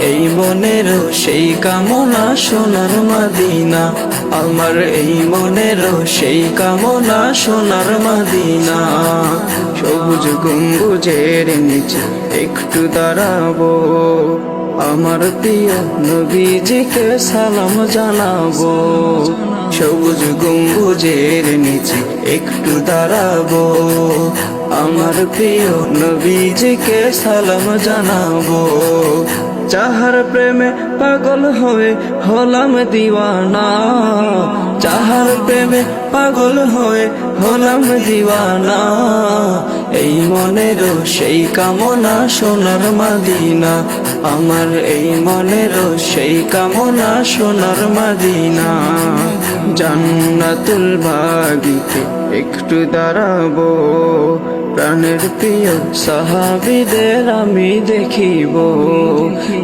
এই মনেরও সেই কামনা সোনার মাদিনা। আমার এই মনেরও সেই কামনা সোনার মাদিনা। সবুজ গম্বুজের নিচে একটু দাঁড়াবো। আমার প্রিয় নবীজিকে সালাম জানাব। সবুজ গম্বুজের নিচে একটু দাঁড়াবো। আমার প্রিয় নবীজিকে সালাম জানাব। যাহার প্রেমে পাগল হয়ে হলাম দিওয়ানা, যাহার প্রেমে পাগল হয়ে হলাম দিওয়ানা, এই মনের সেই কামনা সোনার মাদিনা, আমার এই মনের সেই কামনা সোনার মাদিনা। জান্নাতুল বাগিতে একটু দাঁড়াবো প্রাণের প্রিয় সাহাবিদের আমি দেখিব।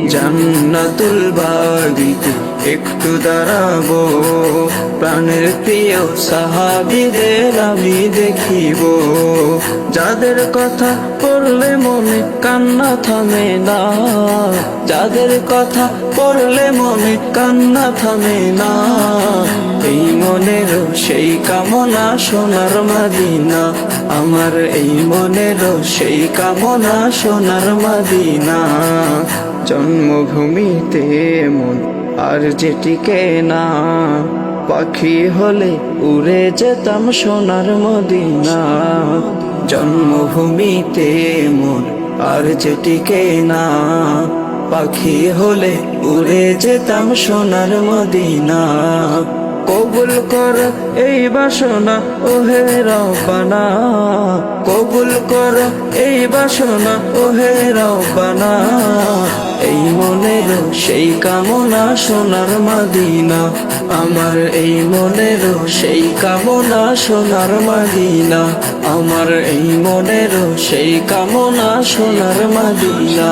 জান্নাতুল বাগিতে একটু দাঁড়াবো। প্রাণের প্রিয় সাহাবিদের আমি দেখিব। যাদের কথা পড়লে মনে কান্না থামে না। যাদের কথা পড়লে মনে কান্না থামে না। এই মনের সেই কামনা সোনার মাদিনা। আমার এই মনের সেই কামনা সোনার মাদিনা। জন্মভূমিতে মন আর যেটিকে না পাখি হলে উড়ে যেতাম সোনার মদিনা। জন্মভূমিতে মন আর যেটিকে না পাখি হলে উড়ে যেতাম সোনার মদিনা। কবুল কর এই বাসনা, ওহে রব্বানা। কবুল কর এই বাসনা, ওহে রব্বানা। এই মনের সেই কামনা সোনার মাদিনা, আমার এই মনের সেই কামনা সোনার মাদিনা, আমার এই মনের সেই কামনা সোনার মাদিনা।